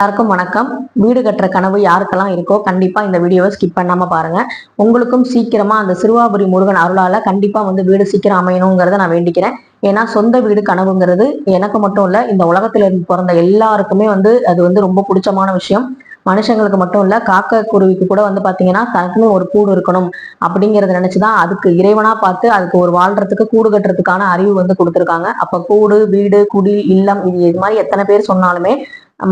எல்லாருக்கும் வணக்கம். வீடு கட்டுற கனவு யாருக்கெல்லாம் இருக்கோ கண்டிப்பா இந்த வீடியோவை ஸ்கிப் பண்ணாம பாருங்க. உங்களுக்கும் சீக்கிரமா அந்த சிறுவாபுரி முருகன் அருளால கண்டிப்பா வந்து வீடு சீக்கிரம் அமையணுங்கிறத நான் வேண்டிக்கிறேன். ஏன்னா சொந்த வீடு கனவுங்கிறது எனக்கு மட்டும் இல்ல இந்த உலகத்துல இருந்து பிறந்த எல்லாருக்குமே வந்து அது வந்து ரொம்ப பிடிச்சமான விஷயம். மனுஷங்களுக்கு மட்டும் இல்ல காக்க குருவிக்கு கூட வந்து பாத்தீங்கன்னா தனக்குன்னு ஒரு கூடு இருக்கணும் அப்படிங்கறத நினைச்சுதான் அதுக்கு இறைவனா பார்த்து அதுக்கு ஒரு வாழ்றதுக்கு கூடு கட்டுறதுக்கான அறிவு வந்து கொடுத்துருக்காங்க. அப்ப கூடு வீடு குடி இல்லம் இது இது மாதிரி எத்தனை பேர் சொன்னாலுமே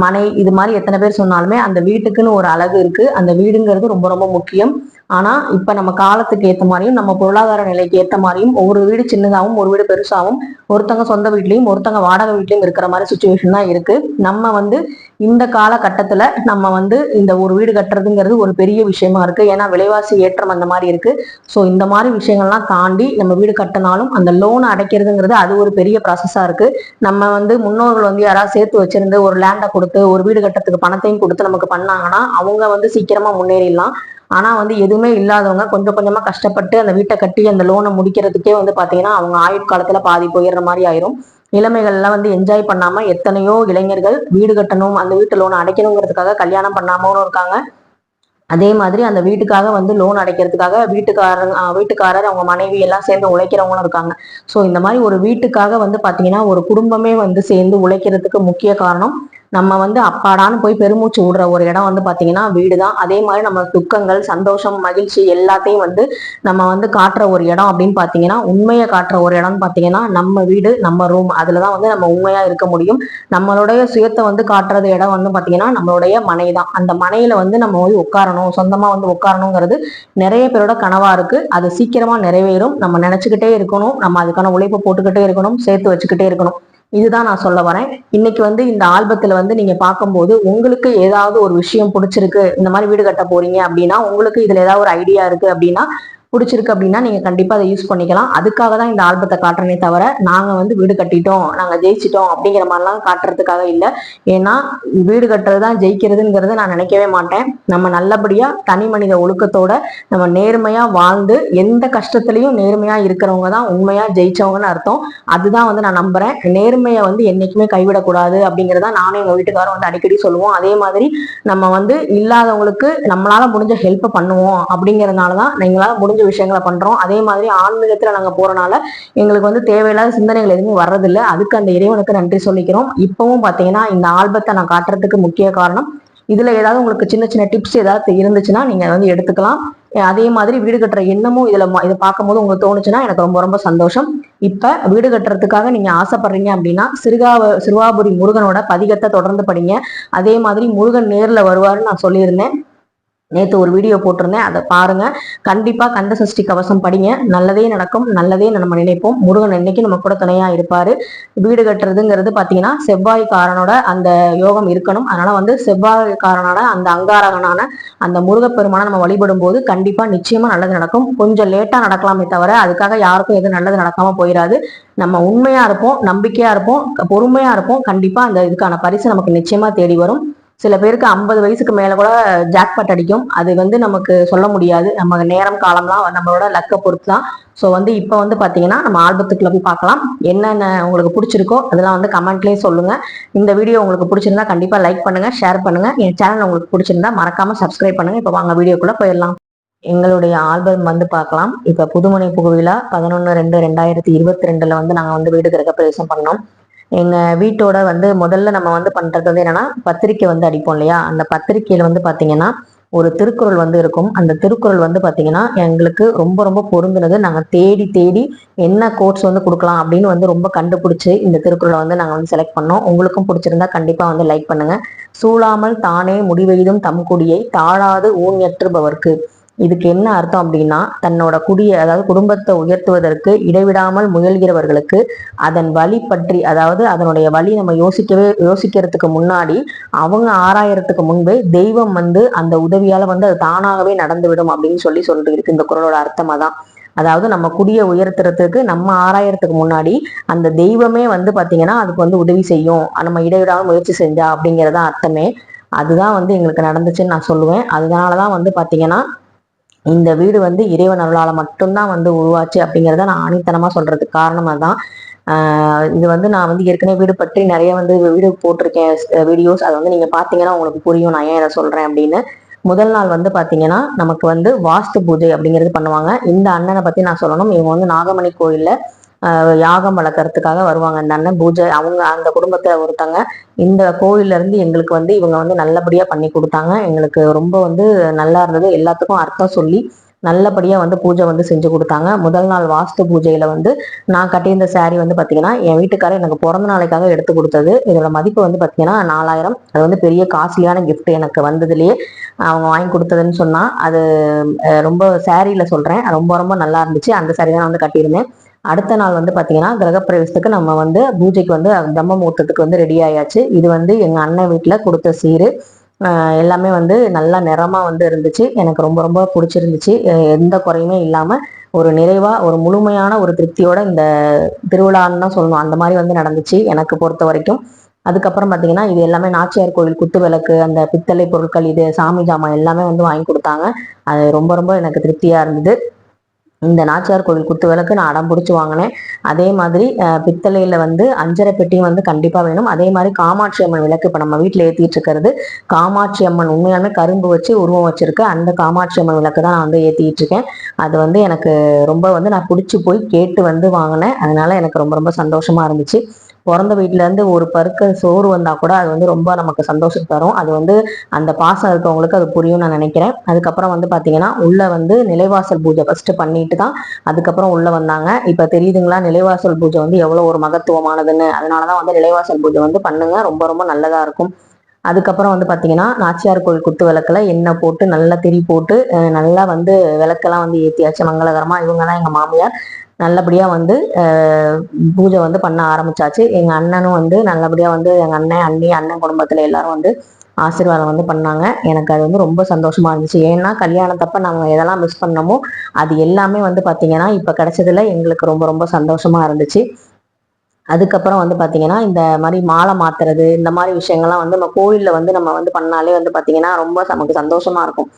மனை இது மாதிரி எத்தனை பேர் சொன்னாலுமே அந்த வீட்டுக்குன்னு ஒரு அழகு இருக்கு. அந்த வீடுங்கிறது ரொம்ப ரொம்ப முக்கியம். ஆனா இப்ப நம்ம காலத்துக்கு ஏத்த மாதிரியும் நம்ம பொருளாதார நிலைக்கு ஏத்த மாதிரியும் ஒவ்வொரு வீடு சின்னதாகவும் ஒரு வீடு பெருசாகவும் ஒருத்தங்க சொந்த வீட்லயும் ஒருத்தங்க வாடகை வீட்லயும் இருக்கிற மாதிரி சுச்சுவேஷன் தான் இருக்கு. நம்ம வந்து இந்த காலகட்டத்துல நம்ம வந்து இந்த ஒரு வீடு கட்டுறதுங்கிறது ஒரு பெரிய விஷயமா இருக்கு. ஏன்னா விலைவாசி ஏற்றம் அந்த மாதிரி இருக்கு. ஸோ இந்த மாதிரி விஷயங்கள்லாம் தாண்டி நம்ம வீடு கட்டினாலும் அந்த லோன் அடைக்கிறதுங்கிறது அது ஒரு பெரிய ப்ராசஸா இருக்கு. நம்ம வந்து முன்னோர்கள் வந்து யாராவது சேர்த்து வச்சிருந்து ஒரு லேண்டை கொடுத்து ஒரு வீடு கட்டுறதுக்கு பணத்தையும் கொடுத்து நமக்கு பண்ணாங்கன்னா அவங்க வந்து சீக்கிரமா முன்னேறிடலாம். ஆனா வந்து எதுவுமே இல்லாதவங்க கொஞ்சம் கொஞ்சமா கஷ்டப்பட்டு அந்த வீட்டை கட்டி அந்த லோனை முடிக்கிறதுக்கே வந்து பாத்தீங்கன்னா அவங்க ஆயுட்காலத்துல பாதி போயிடுற மாதிரி ஆயிரும். நிலைமைகள்லாம் வந்து என்ஜாய் பண்ணாம எத்தனையோ இளைஞர்கள் வீடு கட்டணும் அந்த வீட்டு லோன் அடைக்கணுங்கிறதுக்காக கல்யாணம் பண்ணாமலும் இருக்காங்க. அதே மாதிரி அந்த வீட்டுக்காக வந்து லோன் அடைக்கிறதுக்காக வீட்டுக்காரங்க வீட்டுக்காரர் அவங்க மனைவி எல்லாம் சேர்ந்து உழைக்கிறவங்களும் இருக்காங்க. ஸோ இந்த மாதிரி ஒரு வீட்டுக்காக வந்து பாத்தீங்கன்னா ஒரு குடும்பமே வந்து சேர்ந்து உழைக்கிறதுக்கு முக்கிய காரணம் நம்ம வந்து அப்பாடான்னு போய் பெருமூச்சு விடுற ஒரு இடம் வந்து பார்த்தீங்கன்னா வீடு தான் அதே மாதிரி நம்ம துக்கங்கள் சந்தோஷம் மகிழ்ச்சி எல்லாத்தையும் வந்து நம்ம வந்து காட்டுற ஒரு இடம் அப்படின்னு பார்த்தீங்கன்னா உண்மையை காட்டுற ஒரு இடம்னு பார்த்தீங்கன்னா நம்ம வீடு நம்ம ரூம் அதில் தான் வந்து நம்ம உண்மையாக இருக்க முடியும். நம்மளுடைய சுயத்தை வந்து காட்டுறது இடம் வந்து பார்த்தீங்கன்னா நம்மளுடைய மனை தான் அந்த மனையில் வந்து நம்ம போய் உட்காரணும் சொந்தமாக வந்து உட்காரணுங்கிறது நிறைய பேரோட கனவாக இருக்குது அது சீக்கிரமாக நிறைவேறும். நம்ம நினச்சிக்கிட்டே இருக்கணும். நம்ம அதுக்கான உழைப்பை போட்டுக்கிட்டே இருக்கணும் சேர்த்து வச்சுக்கிட்டே இருக்கணும். இதுதான் நான் சொல்ல வரேன். இன்னைக்கு வந்து இந்த ஆல்பத்துல வந்து நீங்க பார்க்கும்போது உங்களுக்கு ஏதாவது ஒரு விஷயம் பிடிச்சிருக்கு இந்த மாதிரி வீடு கட்ட போறீங்க அப்படின்னா உங்களுக்கு இதுல ஏதாவது ஒரு ஐடியா இருக்கு அப்படின்னா பிடிச்சிருக்கு அப்படின்னா நீங்க கண்டிப்பா அதை யூஸ் பண்ணிக்கலாம். அதுக்காக தான் இந்த ஆல்பத்தை காட்டுறனே தவிர நாங்க வந்து வீடு கட்டிட்டோம் நாங்க ஜெயிச்சிட்டோம் அப்படிங்கிற மாதிரிலாம் காட்டுறதுக்காக இல்லை. ஏன்னா வீடு கட்டுறது தான் ஜெயிக்கிறதுங்கிறத நான் நினைக்கவே மாட்டேன். நம்ம நல்லபடியா தனி மனித ஒழுக்கத்தோட நம்ம நேர்மையா வாழ்ந்து எந்த கஷ்டத்துலையும் நேர்மையா இருக்கிறவங்க தான் உண்மையா ஜெயிச்சவங்கன்னு அர்த்தம். அதுதான் வந்து நான் நம்புறேன். நேர்மையை வந்து என்னைக்குமே கைவிடக்கூடாது அப்படிங்கிறத நானும் எங்க வீட்டுக்காரரும் வந்து அடிக்கடி சொல்லுவோம். அதே மாதிரி நம்ம வந்து இல்லாதவங்களுக்கு நம்மளால முடிஞ்ச ஹெல்ப் பண்ணுவோம் அப்படிங்கறதுனாலதான் எங்களால முடிஞ்ச விஷயங்களை பண்றோம். அதே மாதிரி ஆன்மீகத்துல நாங்க போறனால எங்களுக்கு வந்து தேவையில்லாத சிந்தனைகள் எதுவுமே வர்றதில்ல. அதுக்கு அந்த இறைவனுக்கு நன்றி சொல்லிக்கிறோம். இப்பவும் பாத்தீங்கன்னா இந்த ஆல்பத்தை நான் காட்டுறதுக்கு முக்கிய காரணம் இதுல ஏதாவது உங்களுக்கு சின்ன சின்ன டிப்ஸ் ஏதாவது இருந்துச்சுன்னா நீங்க வந்து எடுத்துக்கலாம். அதே மாதிரி வீடு கட்டுற எண்ணமும் இதுல இதை பார்க்கும்போது உங்களுக்கு தோணுச்சுன்னா எனக்கு ரொம்ப ரொம்ப சந்தோஷம். இப்ப வீடு கட்டுறதுக்காக நீங்க ஆசைப்படுறீங்க அப்படின்னா சிறுகாவ சிறுவாபுரி முருகனோட பதிகத்தை தொடர்ந்து படிங்க. அதே மாதிரி முருகன் நேர்ல வருவாருன்னு நான் சொல்லியிருந்தேன். நேற்று ஒரு வீடியோ போட்டிருந்தேன். அதை பாருங்க. கண்டிப்பா கந்த சஷ்டி கவசம் படிங்க. நல்லதே நடக்கும். நல்லதே நம்ம நினைப்போம். முருகன் இன்னைக்கு நம்ம கூட துணையா இருப்பாரு. வீடு கட்டுறதுங்கிறது பாத்தீங்கன்னா செவ்வாய்க்காரனோட அந்த யோகம் இருக்கணும். அதனால வந்து செவ்வாய்க்காரனோட அந்த அங்காரகனான அந்த முருகப்பெருமான நம்ம வழிபடும் போது கண்டிப்பா நிச்சயமா நல்லது நடக்கும். கொஞ்சம் லேட்டா நடக்கலாமே தவிர அதுக்காக யாருக்கும் எதுவும் நல்லது நடக்காம போயிடாது நம்ம உண்மையா இருப்போம் நம்பிக்கையா இருப்போம் பொறுமையா இருப்போம். கண்டிப்பா அந்த இதுக்கான பரிசு நமக்கு நிச்சயமா தேடி வரும். சில பேருக்கு ஐம்பது வயசுக்கு மேல கூட ஜாக்பாட் அடிக்கும். அது வந்து நமக்கு சொல்ல முடியாது. நம்ம நேரம் காலம்லாம் நம்மளோட லக்க பொறுத்து தான் ஸோ வந்து இப்போ வந்து பாத்தீங்கன்னா நம்ம ஆல்பத்துக்குள்ள போய் பார்க்கலாம். என்னென்ன உங்களுக்கு பிடிச்சிருக்கோ அதெல்லாம் வந்து கமெண்ட்லேயே சொல்லுங்க. இந்த வீடியோ உங்களுக்கு பிடிச்சிருந்தா கண்டிப்பா லைக் பண்ணுங்க ஷேர் பண்ணுங்க. என் சேனல் உங்களுக்கு பிடிச்சிருந்தா மறக்காம சப்ஸ்கிரைப் பண்ணுங்க. இப்போ வாங்க வீடியோக்குள்ள போயிடலாம். எங்களுடைய ஆல்பம் வந்து பார்க்கலாம். இப்போ புதுமனை புகுவிழா பதினொன்று ரெண்டு ரெண்டாயிரத்தி இருபத்தி ரெண்டில் வந்து நாங்கள் வந்து வீடு கிரக பிரவேசம் பண்ணோம். எங்கள் வீட்டோட வந்து முதல்ல நம்ம வந்து பண்ணுறது வந்து என்னென்னா பத்திரிக்கை வந்து அடிப்போம் இல்லையா? அந்த பத்திரிக்கையில் வந்து பார்த்தீங்கன்னா ஒரு திருக்குறள் வந்து இருக்கும். அந்த திருக்குறள் வந்து பார்த்தீங்கன்னா எங்களுக்கு ரொம்ப ரொம்ப பொருந்தினது. நாங்கள் தேடி தேடி என்ன கோட்ஸ் வந்து கொடுக்கலாம் அப்படின்னு வந்து ரொம்ப கண்டுபிடிச்சி இந்த திருக்குறளை வந்து நாங்கள் வந்து செலக்ட் பண்ணோம். உங்களுக்கும் பிடிச்சிருந்தா கண்டிப்பாக வந்து லைக் பண்ணுங்கள் சூழாமல் தானே முடிவெய்தும் தம் குடியை தாழாது ஊன்யற்றுபவர்க்கு இதுக்கு என்ன அர்த்தம் அப்படின்னா தன்னோட குடியை அதாவது குடும்பத்தை உயர்த்துவதற்கு இடைவிடாமல் முயல்கிறவர்களுக்கு அதன் வழி பற்றி அதாவது அதனுடைய வழி நம்ம யோசிக்கவே யோசிக்கிறதுக்கு முன்னாடி அவங்க ஆராயறதுக்கு முன்பே தெய்வம் வந்து அந்த உதவியால வந்து அது தானாகவே நடந்துவிடும் அப்படின்னு சொல்லி சொல்லிருக்கு இந்த குரலோட அர்த்தமா தான் அதாவது நம்ம குடியை உயர்த்துறதுக்கு நம்ம ஆராயறதுக்கு முன்னாடி அந்த தெய்வமே வந்து பாத்தீங்கன்னா அதுக்கு வந்து உதவி செய்யும். நம்ம இடைவிடாமல் முயற்சி செஞ்சா அப்படிங்கிறதான் அர்த்தமே. அதுதான் வந்து எங்களுக்கு நடந்துச்சுன்னு நான் சொல்லுவேன். அதனாலதான் வந்து பாத்தீங்கன்னா இந்த வீடு வந்து இறைவன் அருளால் மட்டும்தான் வந்து உருவாச்சு அப்படிங்கிறத நான் ஆணித்தனமாக சொல்றதுக்கு காரணம் தான் இது வந்து நான் வந்து ஏற்கனவே வீடு பற்றி நிறைய வந்து வீடு போட்டிருக்கேன் வீடியோஸ் அதை வந்து நீங்கள் பார்த்தீங்கன்னா உங்களுக்கு புரியும் நான் ஏன் இதை சொல்கிறேன் அப்படின்னு. முதல் நாள் வந்து பார்த்தீங்கன்னா நமக்கு வந்து வாஸ்து பூஜை அப்படிங்கிறது பண்ணுவாங்க. இந்த அண்ணனை பற்றி நான் சொல்லணும். இவங்க வந்து நாகமணி கோயிலில் யாகம் வளர்க்கறதுக்காக வருவாங்க. அந்த அண்ணன் பூஜை அவங்க அந்த குடும்பத்துல ஒருத்தங்க இந்த கோயில்ல இருந்து எங்களுக்கு வந்து இவங்க வந்து நல்லபடியா பண்ணி கொடுத்தாங்க. எங்களுக்கு ரொம்ப வந்து நல்லா இருந்தது. எல்லாத்துக்கும் அர்த்தம் சொல்லி நல்லபடியா வந்து பூஜை வந்து செஞ்சு கொடுத்தாங்க. முதல் நாள் வாஸ்து பூஜையில வந்து நான் கட்டியிருந்த saree வந்து பாத்தீங்கன்னா என் வீட்டுக்காரர் எனக்கு பிறந்த நாளைக்காக எடுத்து கொடுத்தது. இதோட மதிப்பு வந்து பாத்தீங்கன்னா நாலாயிரம். அது வந்து பெரிய காஸ்ட்லியான கிஃப்ட் எனக்கு வந்ததுலயே அவங்க வாங்கி கொடுத்ததுன்னு சொன்னா அது ரொம்ப சாரியில சொல்றேன். ரொம்ப ரொம்ப நல்லா இருந்துச்சு. அந்த சாரி தான் நான் வந்து கட்டியிருந்தேன். அடுத்த நாள் வந்து பாத்தீங்கன்னா கிரகப்பிரவேசத்துக்கு நம்ம வந்து பூஜைக்கு வந்து பிரம்ம முகூர்த்தத்துக்கு வந்து ரெடி ஆயாச்சு. இது வந்து எங்கள் அண்ணன் வீட்டில் கொடுத்த சீரு. எல்லாமே வந்து நல்லா நிறமாக வந்து இருந்துச்சு. எனக்கு ரொம்ப ரொம்ப பிடிச்சிருந்துச்சு. எந்த குறையுமே இல்லாமல் ஒரு நிறைவாக ஒரு முழுமையான ஒரு திருப்தியோட இந்த திருவிழான்னு தான் சொல்லணும். அந்த மாதிரி வந்து நடந்துச்சு எனக்கு பொறுத்த வரைக்கும். அதுக்கப்புறம் பார்த்தீங்கன்னா இது எல்லாமே நாச்சியார் கோவில் குத்து விளக்கு அந்த பித்தளை பொருட்கள் இது சாமி ஜாமான் எல்லாமே வந்து வாங்கி கொடுத்தாங்க. அது ரொம்ப ரொம்ப எனக்கு திருப்தியாக இருந்தது. இந்த நாச்சியார் கோவில் குத்து விளக்கு நான் அடம் பிடிச்சி வாங்கினேன். அதே மாதிரி பித்தளையில் வந்து அஞ்சரை பெட்டியும் வந்து கண்டிப்பாக வேணும். அதே மாதிரி காமாட்சி அம்மன் விளக்கு இப்போ நம்ம வீட்டில் ஏற்றிட்டு இருக்கிறது. காமாட்சி அம்மன் உண்மையாலுமே கரும்பு வச்சு உருவம் வச்சிருக்கு. அந்த காமாட்சி அம்மன் விளக்கு தான் நான் வந்து ஏற்றிக்கிட்டு இருக்கேன். அது வந்து எனக்கு ரொம்ப வந்து நான் பிடிச்சி போய் கேட்டு வந்து வாங்கினேன். அதனால எனக்கு ரொம்ப ரொம்ப சந்தோஷமாக இருந்துச்சு. பிறந்த வீட்டுல இருந்து ஒரு பருக்க சோறு வந்தா கூட அது வந்து ரொம்ப நமக்கு சந்தோஷம் தரும். அது வந்து அந்த பாசம் இருக்கவங்களுக்கு அது புரியும் நான் நினைக்கிறேன். அதுக்கப்புறம் வந்து பாத்தீங்கன்னா உள்ள வந்து நிலைவாசல் பூஜை ஃபர்ஸ்ட் பண்ணிட்டு தான் அதுக்கப்புறம் உள்ள வந்தாங்க. இப்ப தெரியுதுங்களா நிலைவாசல் பூஜை வந்து எவ்வளவு ஒரு மகத்துவமானதுன்னு. அதனாலதான் வந்து நிலைவாசல் பூஜை வந்து பண்ணுங்க. ரொம்ப ரொம்ப நல்லதா இருக்கும். அதுக்கப்புறம் வந்து பாத்தீங்கன்னா நாச்சியார் கோயில் குத்து விளக்குல எண்ணெய் போட்டு நல்லா திரி போட்டு அஹ் நல்லா வந்து விளக்கெல்லாம் வந்து ஏத்தியாச்சு. மங்களகரமா இவங்க தான் எங்க மாமியார். நல்லபடியாக வந்து பூஜை வந்து பண்ண ஆரம்பிச்சாச்சு. எங்கள் அண்ணனும் வந்து நல்லபடியாக வந்து எங்கள் அண்ணன் அண்ணி அண்ணன் குடும்பத்தில் எல்லாரும் வந்து ஆசீர்வாதம் வந்து பண்ணாங்க. எனக்கு அது வந்து ரொம்ப சந்தோஷமா இருந்துச்சு. ஏன்னா கல்யாணத்தப்ப நம்ம எதெல்லாம் மிஸ் பண்ணமோ அது எல்லாமே வந்து பார்த்திங்கன்னா இப்போ கிடைச்சதுல எங்களுக்கு ரொம்ப ரொம்ப சந்தோஷமா இருந்துச்சு. அதுக்கப்புறம் வந்து பார்த்தீங்கன்னா இந்த மாதிரி மாலை மாத்துறது இந்த மாதிரி விஷயங்கள்லாம் வந்து நம்ம கோவிலில் வந்து நம்ம வந்து பண்ணாலே வந்து பார்த்தீங்கன்னா ரொம்ப நமக்கு சந்தோஷமா இருக்கும்.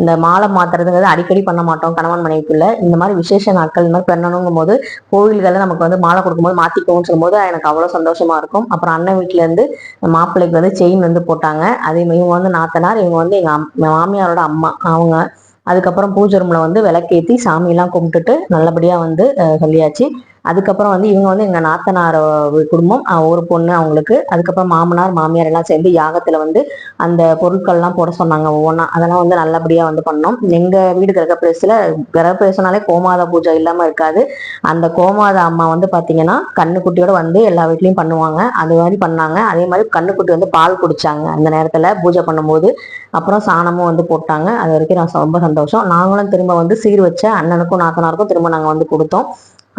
இந்த மாலை மாத்துறதுங்கிறது அடிக்கடி பண்ண மாட்டோம் கணவன் மனைவிக்குள்ள. இந்த மாதிரி விசேஷ நாட்கள் இந்த மாதிரி பண்ணணுங்கும் போது கோயில்களில் நமக்கு வந்து மாலை கொடுக்கும்போது மாத்திக்கவும் சொல்லும்போது எனக்கு அவ்வளோ சந்தோஷமா இருக்கும். அப்புறம் அண்ணன் வீட்டுல இருந்து மாப்பிள்ளைக்கு வந்து செயின் வந்து போட்டாங்க. அதே மாதிரி இவங்க வந்து நாத்தனார் இவங்க வந்து எங்க மாமியாரோட அம்மா அவங்க. அதுக்கப்புறம் பூஜை ரூம்ல வந்து விளக்கேத்தி சாமியெல்லாம் கும்பிட்டுட்டு நல்லபடியா வந்து சொல்லியாச்சு. அதுக்கப்புறம் வந்து இவங்க வந்து எங்கள் நாத்தனார் குடும்பம் ஒரு பொண்ணு அவங்களுக்கு. அதுக்கப்புறம் மாமனார் மாமியார் எல்லாம் சேர்ந்து யாகத்தில் வந்து அந்த பொருட்கள்லாம் போட சொன்னாங்க ஒவ்வொன்றா அதெல்லாம் வந்து நல்லபடியாக வந்து பண்ணோம். எங்கள் வீடு கிரகப்பிரவேசத்துல கிரகப்பிரவேசனாலே கோமாதா பூஜை இல்லாமல் இருக்காது. அந்த கோமாதா அம்மா வந்து பார்த்தீங்கன்னா கண்ணுக்குட்டியோட வந்து எல்லா வீட்லேயும் பண்ணுவாங்க. அது மாதிரி பண்ணாங்க. அதே மாதிரி கண்ணுக்குட்டி வந்து பால் குடித்தாங்க அந்த நேரத்தில் பூஜை பண்ணும்போது. அப்புறம் சாணமும் வந்து போட்டாங்க. அது வரைக்கும் நான் ரொம்ப சந்தோஷம். நாங்களும் திரும்ப வந்து சீர் வச்ச அண்ணனுக்கும் நாத்தனாருக்கும் திரும்ப நாங்கள் வந்து கொடுத்தோம்.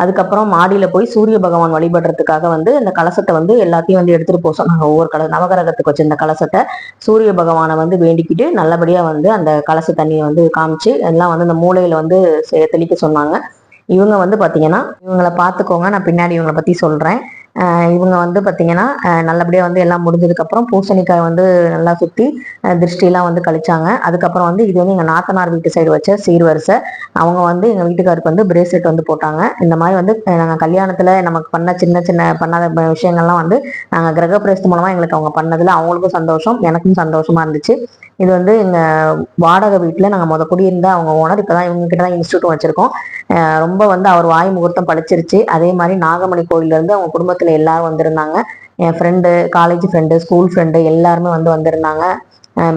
அதுக்கப்புறம் மாடியில் போய் சூரிய பகவான் வழிபடுறதுக்காக வந்து இந்த கலசத்தை வந்து எல்லாத்தையும் வந்து எடுத்துகிட்டு போக சொன்னாங்க. ஒவ்வொரு கல நவகிரகத்துக்கு வச்சிருந்த கலசத்தை சூரிய பகவானை வந்து வேண்டிக்கிட்டு நல்லபடியாக வந்து அந்த கலச தண்ணியை வந்து காமிச்சு எல்லாம் வந்து அந்த மூளையில் வந்து தெளிக்க சொன்னாங்க. இவங்க வந்து பார்த்தீங்கன்னா இவங்களை பார்த்துக்கோங்க நான் பின்னாடி இவங்களை பற்றி சொல்கிறேன் இவங்க வந்து பார்த்தீங்கன்னா நல்லபடியாக வந்து எல்லாம் முடிஞ்சதுக்கப்புறம் பூசணிக்காய் வந்து நல்லா சுற்றி திருஷ்டிலாம் வந்து கழிச்சாங்க. அதுக்கப்புறம் வந்து இது வந்து எங்கள் நாத்தனார் வீட்டு சைடு வச்ச சீர்வரிசை. அவங்க வந்து எங்கள் வீட்டுக்காருக்கு வந்து பிரேஸ்லெட் வந்து போட்டாங்க. இந்த மாதிரி வந்து நாங்கள் கல்யாணத்தில் நமக்கு பண்ண சின்ன சின்ன பண்ணாத விஷயங்கள்லாம் வந்து நாங்கள் கிரகப்பிரவேசத்து மூலமாக எங்களுக்கு அவங்க பண்ணதில் அவங்களுக்கும் சந்தோஷம் எனக்கும் சந்தோஷமாக இருந்துச்சு. இது வந்து எங்கள் வாடகை வீட்டில் நாங்கள் முத குடியிருந்த அவங்க ஓனர் இப்பதான் இவங்க கிட்ட தான் இன்ஸ்டியூட் வச்சுருக்கோம். ரொம்ப வந்து அவர் வாய் முகூர்த்தம் பழிச்சிருச்சு அதே மாதிரி நாகமணி கோயில்ல இருந்து அவங்க குடும்பத்தில் எல்லாரும் வந்திருந்தாங்க. என் friend college friend school friend எல்லாருமே வந்து வந்திருந்தாங்க.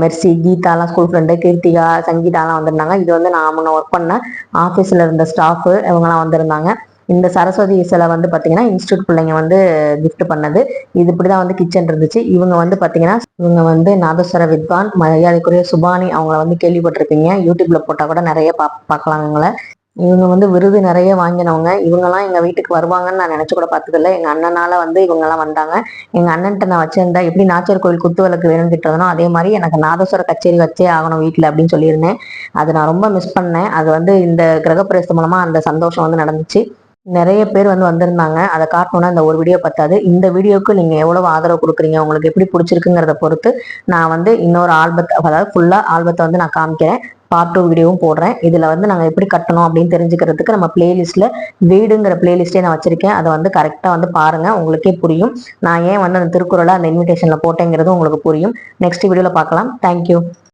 மெர்சி கீதாலாம் ஸ்கூல் ஃப்ரெண்டு கீர்த்திகா சங்கீதாலாம் வந்திருந்தாங்க. இது வந்து நான் முன்ன ஒர்க் பண்ண ஆஃபீஸில் இருந்த ஸ்டாஃபு இவங்கெல்லாம் வந்திருந்தாங்க. இந்த சரஸ்வதி சிலை வந்து பார்த்தீங்கன்னா இன்ஸ்டியூட் பிள்ளைங்க வந்து கிஃப்ட் பண்ணது. இது இப்படி தான் வந்து கிச்சன் இருந்துச்சு. இவங்க வந்து பார்த்தீங்கன்னா இவங்க வந்து நாதஸ்வர வித்வான் மரியாதைக்குரிய சுபானி அவங்கள வந்து கேள்விப்பட்டிருப்பீங்க. யூடியூப்ல போட்டால் கூட நிறைய பா பார்க்கலாம் இவங்க வந்து விருது நிறைய வாங்கினவங்க. இவங்கெல்லாம் எங்கள் வீட்டுக்கு வருவாங்கன்னு நான் நினச்சி கூட பார்த்ததில்ல எங்கள் அண்ணனால் வந்து இவங்கெல்லாம் வந்தாங்க. எங்கள் அண்ணன்ட்ட நான் வச்சிருந்தா எப்படி நாச்சர் கோயில் குத்து விளக்கு வேணும்னு அதே மாதிரி எனக்கு நாதஸ்வர கச்சேரி வச்சே ஆகணும் வீட்டில் அப்படின்னு சொல்லியிருந்தேன். அது நான் ரொம்ப மிஸ் பண்ணேன். அது வந்து இந்த கிரகப்பிரவேசம் மூலமாக அந்த சந்தோஷம் வந்து நடந்துச்சு. நிறைய பேர் வந்து வந்திருந்தாங்க. அதை காட்டணும்னா இந்த ஒரு வீடியோ பத்தாது. இந்த வீடியோக்கு நீங்கள் எவ்வளவு ஆதரவு கொடுக்குறீங்க? உங்களுக்கு எப்படி பிடிச்சிருக்குங்கிறத பொறுத்து நான் வந்து இன்னொரு ஆல்பத்தை அதாவது ஃபுல்லாக ஆல்பத்தை வந்து நான் காமிக்கிறேன். பார்ட் டூ வீடியோவும் போடுறேன். இதில் வந்து நாங்கள் எப்படி கட்டணும் அப்படின்னு தெரிஞ்சுக்கிறதுக்கு நம்ம பிளேலிஸ்ட்டில் வீடுங்கிற பிளேலிஸ்ட்டே நான் வச்சுருக்கேன். அதை வந்து கரெக்டாக வந்து பாருங்கள் உங்களுக்கே புரியும். நான் ஏன் வந்து அந்த திருக்குறளை அந்த இன்விடேஷனில் போட்டேங்கிறது உங்களுக்கு புரியும். நெக்ஸ்ட் வீடியோவில் பார்க்கலாம். தேங்க்யூ